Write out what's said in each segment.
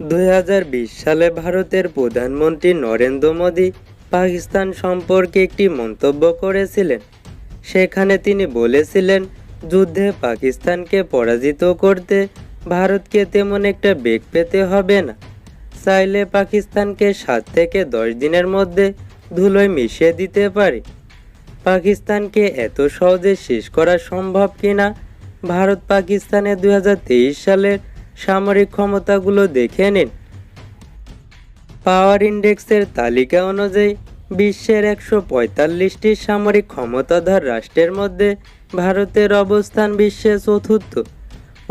দুই হাজার বিশ সালে ভারতের প্রধানমন্ত্রী নরেন্দ্র মোদী পাকিস্তান সম্পর্কে একটি মন্তব্য করেছিলেন। সেখানে তিনি বলেছিলেন, যুদ্ধে পাকিস্তানকে পরাজিত করতে ভারতকে তেমন একটা বেগ পেতে হবে না। চাইলে পাকিস্তানকে সাত থেকে দশ দিনের মধ্যে ধুলোয় মিশিয়ে দিতে পারে। পাকিস্তানকে এত সহজে শেষ করা সম্ভব কিনা ভারত হাজার তেইশ সালের সামরিক ক্ষমতাগুলো দেখে নিন। পাওয়ার ইন্ডেক্সের তালিকা অনুযায়ী, বিশ্বের একশো পঁয়তাল্লিশটি সামরিক ক্ষমতাধর রাষ্ট্রের মধ্যে ভারতের অবস্থান বিশ্বে চতুর্থ।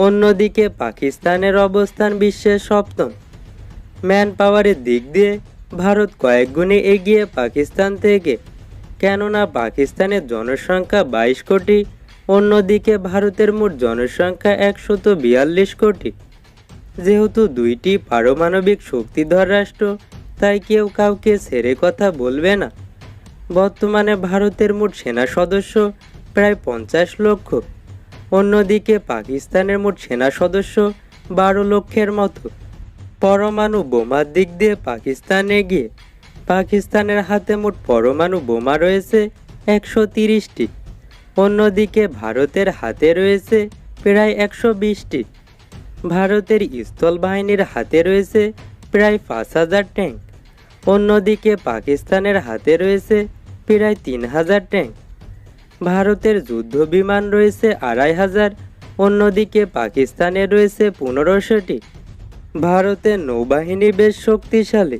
অন্যদিকে পাকিস্তানের অবস্থান বিশ্বের সপ্তম। ম্যান পাওয়ারের দিক দিয়ে ভারত কয়েক গুণে এগিয়ে পাকিস্তান থেকে, কেননা পাকিস্তানের জনসংখ্যা বাইশ কোটি, অন্যদিকে ভারতের মোট জনসংখ্যা একশত বিয়াল্লিশ কোটি। যেহেতু দুইটি পারমাণবিক শক্তিধর রাষ্ট্র, তাই কেউ কাউকে ছেড়ে কথা বলবে না। বর্তমানে ভারতের মোট সেনা সদস্য প্রায় পঞ্চাশ লক্ষ। অন্যদিকে পাকিস্তানের মোট সেনা সদস্য বারো লক্ষের মতো। পরমাণু বোমার দিক দিয়ে পাকিস্তান এগিয়ে। পাকিস্তানের হাতে মোট পরমাণু বোমা রয়েছে একশো তিরিশটি। অন্যদিকে ভারতের হাতে রয়েছে প্রায় একশো বিশটি। ভারতের স্থল বাহিনীর হাতে রয়েছে প্রায় পাঁচ হাজার ট্যাঙ্ক। অন্যদিকে পাকিস্তানের হাতে রয়েছে প্রায় তিন হাজার ট্যাঙ্ক। ভারতের যুদ্ধ বিমান রয়েছে আড়াই হাজার, অন্যদিকে পাকিস্তানে রয়েছে পনেরোশোটি। ভারতের নৌবাহিনী বেশ শক্তিশালী।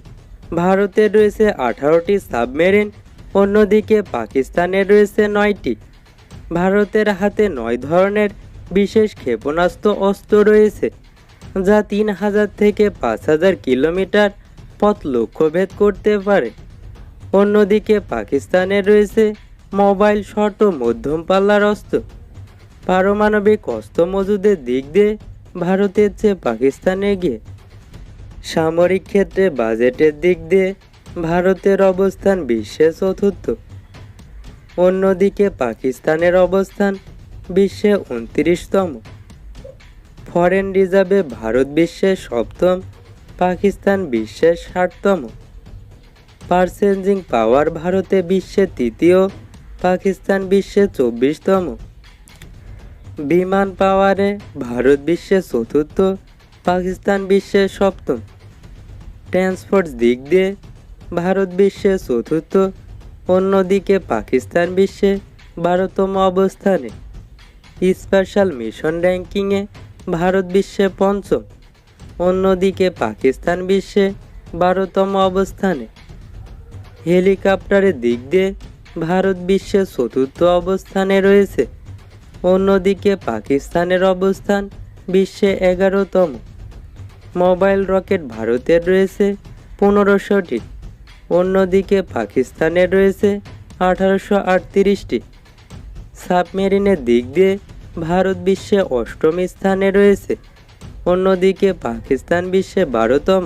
ভারতে রয়েছে আঠারোটি সাবমেরিন, অন্যদিকে পাকিস্তানে রয়েছে নয়টি। ভারতের হাতে নয় ধরনের বিশেষ ক্ষেপণাস্ত্র অস্ত্র রয়েছে, যা তিন হাজার থেকে পাঁচ হাজার কিলোমিটার পথ লক্ষ্যভেদ করতে পারে। অন্যদিকে পাকিস্তানের রয়েছে মোবাইল শট ও মধ্যম পাল্লার অস্ত্র। পারমাণবিক অস্ত্র মজুদের দিক দিয়ে ভারতের চেয়ে পাকিস্তানে গিয়ে সামরিক ক্ষেত্রে বাজেটের দিক দিয়ে ভারতের অবস্থান বিশ্বে চতুর্থ। অন্যদিকে পাকিস্তানের অবস্থান বিশ্বে উনত্রিশতম। ফরেন রিজার্ভে ভারত বিশ্বের সপ্তম, পাকিস্তান বিশ্বের ষাটতম। পার্সেঞ্জিং পাওয়ার ভারতে বিশ্বে তৃতীয়, পাকিস্তান বিশ্বে চব্বিশতম। বিমান পাওয়ারে ভারত বিশ্বের চতুর্থ, পাকিস্তান বিশ্বের সপ্তম। ট্রান্সপোর্ট দিক দিয়ে ভারত বিশ্বের চতুর্থ, অন্যদিকে পাকিস্তান বিশ্বে বারোতম অবস্থানে। স্পেশাল মিশন র্যাঙ্কিংয়ে ভারত বিশ্বে পঞ্চম। অন্যদিকে পাকিস্তান বিশ্বে বারোতম অবস্থানে। হেলিকপ্টারের দিক দিয়ে ভারত বিশ্বের চতুর্থ অবস্থানে রয়েছে। অন্যদিকে পাকিস্তানের অবস্থান বিশ্বে এগারোতম। মোবাইল রকেট ভারতের রয়েছে পনেরোশোটি। অন্যদিকে পাকিস্তানের রয়েছে আঠারোশো আটত্রিশটি। সাবমেরিনের দিক দিয়ে ভারত বিশ্বে অষ্টম স্থানে রয়েছে। অন্যদিকে পাকিস্তান বিশ্বে বারোতম।